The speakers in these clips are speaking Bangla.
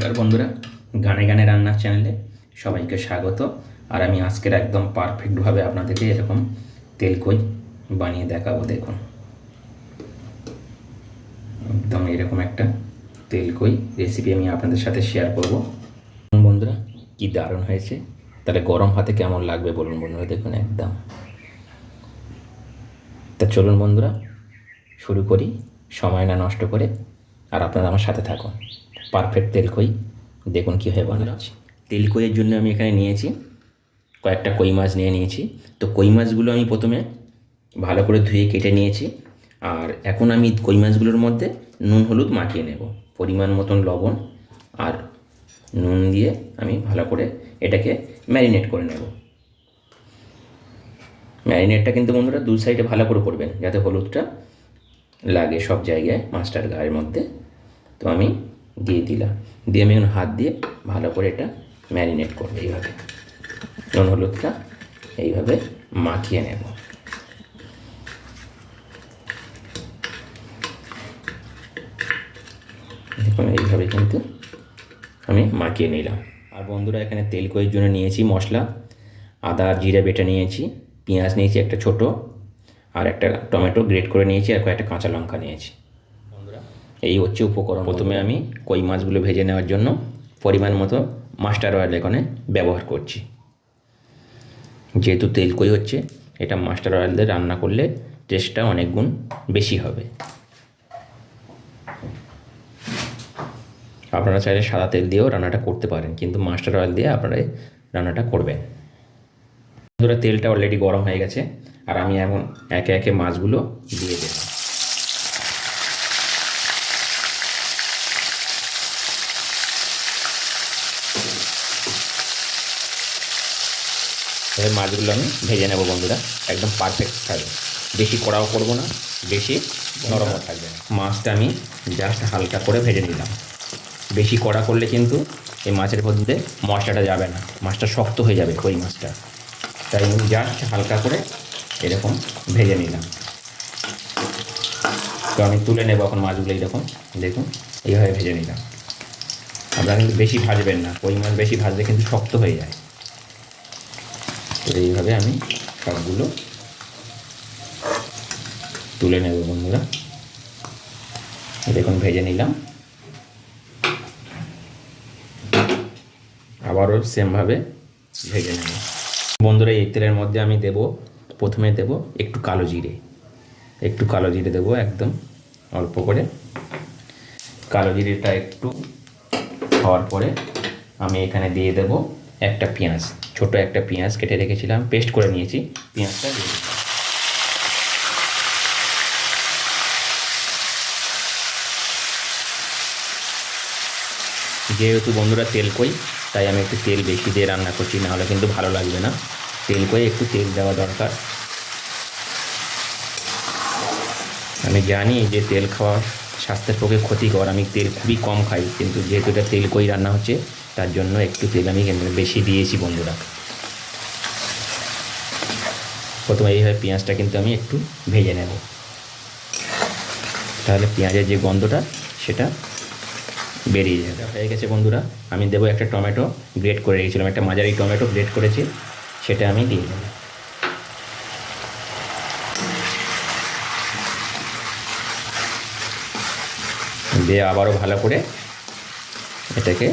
নমস্কার বন্ধুরা, গানে গানে রান্নার চ্যানেলে সবাইকে স্বাগত। আর আমি আজকের একদম পারফেক্টভাবে আপনাদেরকে এরকম তেলকই বানিয়ে দেখাবো, দেখুন। একদম এরকম একটা তেলকই রেসিপি আমি আপনাদের সাথে শেয়ার করব। বন্ধুরা, কি দারুণ হয়েছে। তাহলে গরম হাতে কেমন লাগবে বলুন বন্ধুরা, দেখুন একদম। তা চলুন বন্ধুরা, শুরু করি, সময় না নষ্ট করে, আর আপনারা আমার সাথে থাকুন। পারফেক্ট তেলকই। দেখুন কীভাবে বানাচ্ছি। তেলকইয়ের জন্য আমি এখানে নিয়েছি কয়েকটা কই মাছ নিয়ে নিয়েছি। তো কই মাছগুলো আমি প্রথমে ভালো করে ধুয়ে কেটে নিয়েছি। আর এখন আমি কই মাছগুলোর মধ্যে নুন, হলুদ মাখিয়ে নেব। পরিমাণ মতন লবণ আর নুন দিয়ে আমি ভালো করে এটাকে ম্যারিনেট করে নেব। ম্যারিনেটটা কিন্তু বন্ধুরা দু সাইডে ভালো করে করবেন যাতে হলুদটা লাগে সব জায়গায় মাছটার গায়ের মধ্যে। তো আমি দিয়ে দিলাম। দিয়ে আমি এখন হাত দিয়ে ভালো করে এটা ম্যারিনেট করব এইভাবে। নুন হলুদটা এইভাবে মাখিয়ে নেব। দেখুন, এইভাবে কিন্তু আমি মাখিয়ে নিলাম। আর বন্ধুরা, এখানে তেল কয়ের জন্য নিয়েছি মশলা। আদা, জিরে বেটে নিয়েছি, পেঁয়াজ নিয়েছি একটা ছোট, আর একটা টমেটো গ্রেট করে নিয়েছি, আর কয়েকটা কাঁচা লঙ্কা নিয়েছি। এই হচ্ছে উপকরণ প্রথমে আমি কই মাছগুলো ভেজে নেওয়ার জন্য পরিমাণ মতো মাস্টার অয়েল এখানে ব্যবহার করছি। যেহেতু তেল কই হচ্ছে, এটা মাস্টার অয়েল দিয়ে রান্না করলে টেস্টটা অনেক গুণ বেশি হবে। আপনারা চাইলে সাদা তেল দিয়েও রান্নাটা করতে পারেন, কিন্তু মাস্টার অয়েল দিয়ে আপনারা রান্নাটা করবেন। বন্ধুরা, তেলটা অলরেডি গরম হয়ে গেছে, আর আমি এখন একে একে মাছগুলো দিয়ে দেব। এবার মাছগুলো আমি ভেজে নেব বন্ধুরা। একদম পারফেক্ট থাকবে। বেশি কড়াও করব না, বেশি নরমও থাকবে না। মাছটা আমি জাস্ট হালকা করে ভেজে নিলাম। বেশি কড়া করলে কিন্তু এই মাছের মধ্যে মশলাটা যাবে না। মাছটা শক্ত হয়ে যাবে কই মাছটা। তাই আমি জাস্ট হালকা করে এরকম ভেজে নিলাম। তো আমি তুলে নেব এখন মাছগুলো এইরকম। দেখুন, এইভাবে ভেজে নিলাম। আপনারা কিন্তু বেশি ভাজবেন না। কই মাছ বেশি ভাজলে কিন্তু শক্ত হয়ে যায়। তো এইভাবে আমি সবগুলো তুলে নেব বন্ধুরা। দেখুন, ভেজে নিলাম। আবারও সেমভাবে ভেজে নেব। বন্ধুরা, এই তেলের মধ্যে আমি দেব, প্রথমে দেব একটু কালো জিরে। একটু কালো জিরে দেবো একদম অল্প করে। কালো জিরেটা একটু হওয়ার পরে আমি এখানে দিয়ে দেব একটা পেঁয়াজ। ছোট একটা পেঁয়াজ কেটে রেখেছিলাম পেস্ট করে নিয়েছি, পেঁয়াজটা। যেহেতু বন্ধুরা তেল কই, তাই আমি একটু তেল বেশি দিয়ে রান্না করছি, নাহলে কিন্তু ভালো লাগবে না তেল কই, একটু তেল দেওয়া দরকার আমি জানি যে তেল খাওয়া স্বাস্থ্যের পক্ষে ক্ষতিকর, আমি তেল খুবই কম খাই, কিন্তু যেহেতু এটা তেল কই রান্না হচ্ছে তার জন্য একটু তেল আমি বেশি দিয়েছি বন্ধুরা। প্রথমে এইভাবে পেঁয়াজটা কিন্তু আমি একটু ভেজে নেব। তাহলে পেঁয়াজের যে গন্ধটা, সেটা বেরিয়ে যাবে। হয়ে গেছে বন্ধুরা, আমি দেবো একটা টমেটো গ্রেট করে রেখেছিলাম। একটা মাঝারি টমেটো গ্রেট করেছি, সেটা আমি দিয়ে দেবো। দিয়ে আবারও ভালো করে এটাকে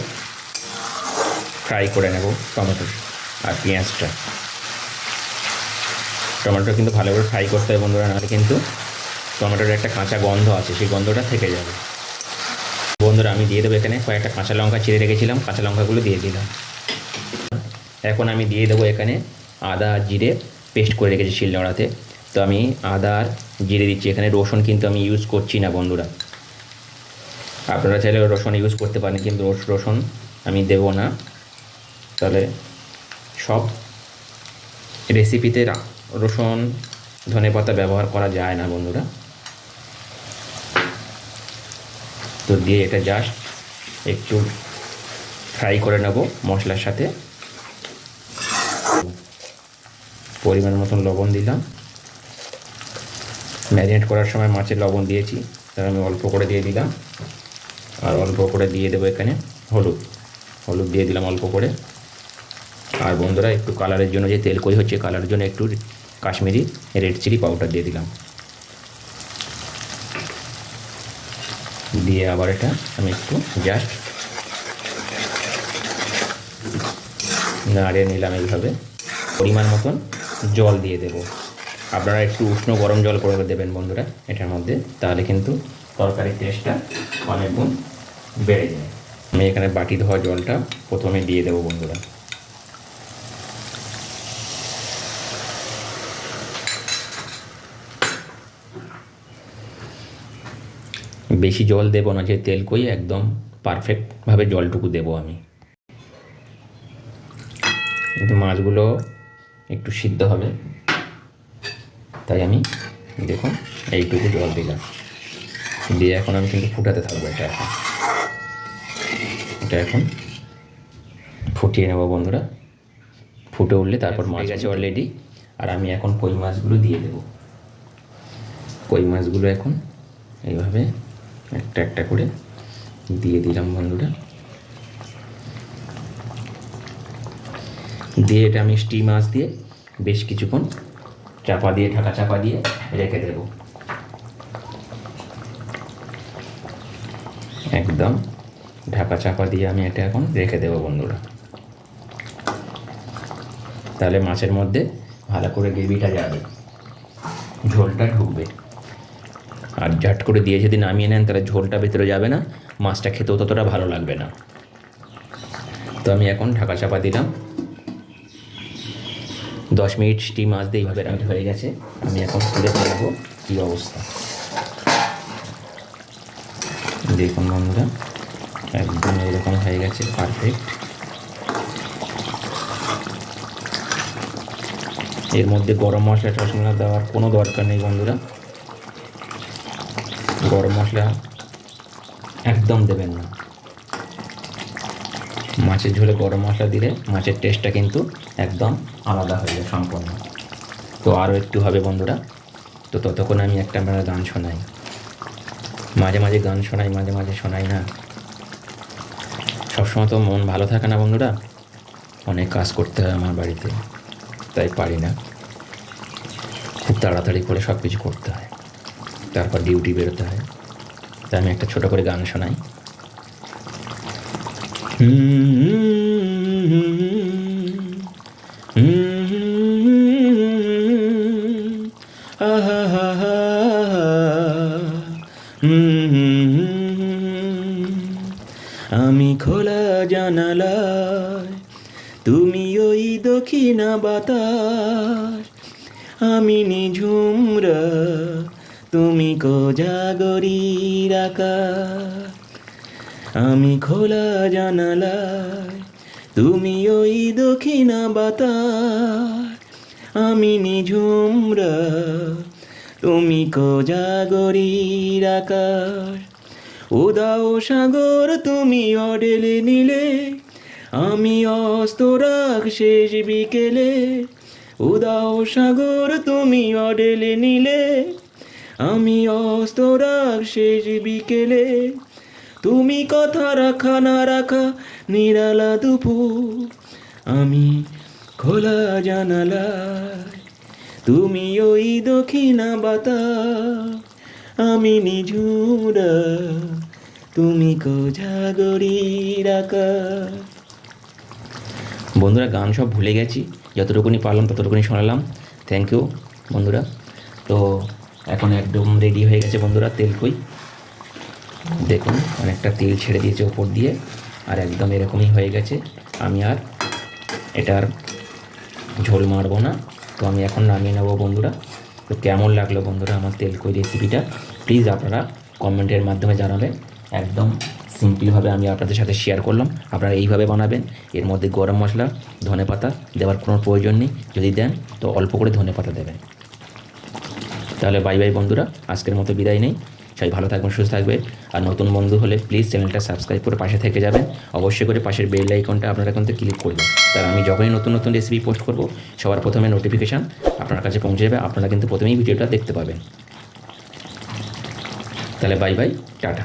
ফ্রাই করে নেব টমেটো আর পেঁয়াজটা। টমেটো কিন্তু ভালো করে ফ্রাই করতে হবে বন্ধুরা, নাহলে কিন্তু টমেটোর একটা কাঁচা গন্ধ আছে, সেই গন্ধটা থেকে যাবে। বন্ধুরা, আমি দিয়ে দেবো এখানে কয়েকটা কাঁচা লঙ্কা চিড়ে রেখেছিলাম, কাঁচা লঙ্কাগুলো দিয়ে দিলাম। এখন আমি দিয়ে দেবো এখানে আদা জিরে পেস্ট করে রেখেছি শিলনোড়াতে। তো আমি আদা আর জিরে দিচ্ছি, এখানে রসুন কিন্তু আমি ইউজ করছি না বন্ধুরা। আপনারা চাইলে রসুন ইউজ করতে পারেন, কিন্তু রসুন আমি দেবো না। তাহলে সব রেসিপিতে রসুন, ধনে পাতা ব্যবহার করা যায় না বন্ধুরা। তো দিয়ে এটা জাস্ট একটু ফ্রাই করে নেব মশলার সাথে। পরিমাণ মতন লবণ দিলাম। ম্যারিনেট করার সময় মাছের লবণ দিয়েছি, তার আমি অল্প করে দিয়ে দিলাম। আর অল্প করে দিয়ে দেবো এখানে হলুদ। হলুদ দিয়ে দিলাম অল্প করে। আর বন্ধুরা, একটু কালারের জন্য যে তেল কই হচ্ছে, কালারের জন্য একটু কাশ্মীরি রেড চিলি পাউডার দিয়ে দিলাম। দিয়ে আবার এটা আমি একটু জাস্ট নাড়িয়ে নিলাম এইভাবে। পরিমাণ মতন জল দিয়ে দেব। আপনারা একটু উষ্ণ গরম জল করে দেবেন বন্ধুরা এটার মধ্যে, তাহলে কিন্তু তরকারির টেস্টটা অনেক গুণ বেড়ে যায়। আমি এখানে বাটি ধোয়া জলটা প্রথমে দিয়ে দেবো বন্ধুরা। বেশি জল দেবো না যে তেল কই একদম পারফেক্টভাবে জলটুকু দেবো আমি। কিন্তু মাছগুলো একটু সিদ্ধ হবে। তাই আমি দেখুন এইটুকু জল দিলাম। দিয়ে এখন আমি কিন্তু ফুটাতে থাকব এটা এখন। এটা এখন ফুটিয়ে নেব বন্ধুরা। ফুটে উঠলে তারপর মাছ গেছে অলরেডি আর আমি এখন কই মাছগুলো দিয়ে দেবো। কই মাছগুলো এখন এইভাবে একটা একটা করে দিয়ে দিলাম বন্ধুরা। দিয়ে এটা আমি স্টিম মাছ দিয়ে বেশ কিছুক্ষণ চাপা দিয়ে, ঢাকা চাপা দিয়ে রেখে দেব। একদম ঢাকা চাপা দিয়ে আমি এটা এখন রেখে দেবো বন্ধুরা। তাহলে মাছের মধ্যে ভালো করে গ্রেভিটা যাবে, ঝোলটা ঢুকবে। আর ঝাট করে দিয়ে যদি নামিয়ে নেন, তাহলে ঝোলটা ভেতরে যাবে না, মাছটা খেতেও ততটা ভালো লাগবে না। তো আমি এখন ঢাকা চাপা দিলাম। দশ মিনিট স্টিম দিয়ে এইভাবে রান্না হয়ে গেছে। আমি এখন তুলে দেখব কী অবস্থা। দেখুন বন্ধুরা, একদম এরকম হয়ে গেছে পারফেক্ট এর মধ্যে গরম মশলা টশলা দেওয়ার কোনো দরকার নেই বন্ধুরা। গরম মশলা একদম দেবেন না। মাছের ঝোলে গরম মশলা দিলে মাছের টেস্টটা কিন্তু একদম আলাদা হয়ে যায় সম্পূর্ণ। তো আরও একটু হবে বন্ধুরা। তো ততক্ষণ আমি একটা আমরা গান শোনাই। মাঝে মাঝে গান শোনাই, মাঝে মাঝে শোনাই না। সবসময় তো মন ভালো থাকে না বন্ধুরা। অনেক কাজ করতে হয় আমার বাড়িতে। তাই পারি না। খুব তাড়াতাড়ি করে সব কিছু করতে হয়। তারপর ডিউটি বেরোতে হয়। তাই আমি একটা ছোট করে গান শোনাই। আমি খোলা জানালায়, তুমি ওই দক্ষিণা বাতাস, আমি নিঝুমরা তুমি কোজাগরীর আকাশ আমি খোলা জানালায়, তুমি ওই দক্ষিণা বাতাস। আমি নিঝুমরা, তুমি কোজাগরীর আকাশ উদাও সাগর, তুমি অডেলে নিলে। আমি অস্তরাক শেষ বিকেলে। উদাও সাগর, তুমি অডেলে নিলে। আমি অস্তরাক শেষ বিকেলে, তুমি কথা রাখা না রাখা নিরালা দুপুর। আমি খোলা জানালা তুমি ওই দক্ষিণা বাতা আমি নিঝুরা তুমি কোজাগরীর আকাশ বন্ধুরা, গান সব ভুলে গেছি। যতটুকুনি পারলাম, ততটুকুনি শোনালাম। থ্যাংক ইউ বন্ধুরা। তো এখন একদম রেডি হয়ে গেছে বন্ধুরা, তেল কই। দেখুন, অনেকটা তেল ছেড়ে দিয়েছে ওপর দিয়ে, আর একদম এরকমই হয়ে গেছে। আমি আর এটার ঝোল মারবো না, তো আমি এখন নামিয়ে নেব বন্ধুরা। তো কেমন লাগল বন্ধুরা আমার তেল কই রেসিপিটা প্লিজ আপনারা কমেন্টের মাধ্যমে জানাবেন। একদম সিম্পলভাবে আমি আপনাদের সাথে শেয়ার করলাম। আপনারা এইভাবে বানাবেন। এর মধ্যে গরম মশলা, ধনে পাতা দেওয়ার কোনো প্রয়োজন নেই। যদি দেন, তো অল্প করে ধনে পাতা দেবেন। তাহলে বাই বাই বন্ধুরা, আজকের মতো বিদায় নেই। সবাই ভালো থাকবেন, সুস্থ থাকবে আর নতুন বন্ধু হলে প্লিজ চ্যানেলটা সাবস্ক্রাইব করে পাশে থেকে যাবেন। অবশ্যই করে পাশের বেল আইকনটা আপনারা কিন্তু ক্লিক করবেন। তার আমি যখনই নতুন নতুন রেসিপি পোস্ট করব, সবার প্রথমে নোটিফিকেশান আপনার কাছে পৌঁছে যাবে, আপনারা কিন্তু প্রথমেই ভিডিওটা দেখতে পাবেন। তাহলে বাই বাই টাটা।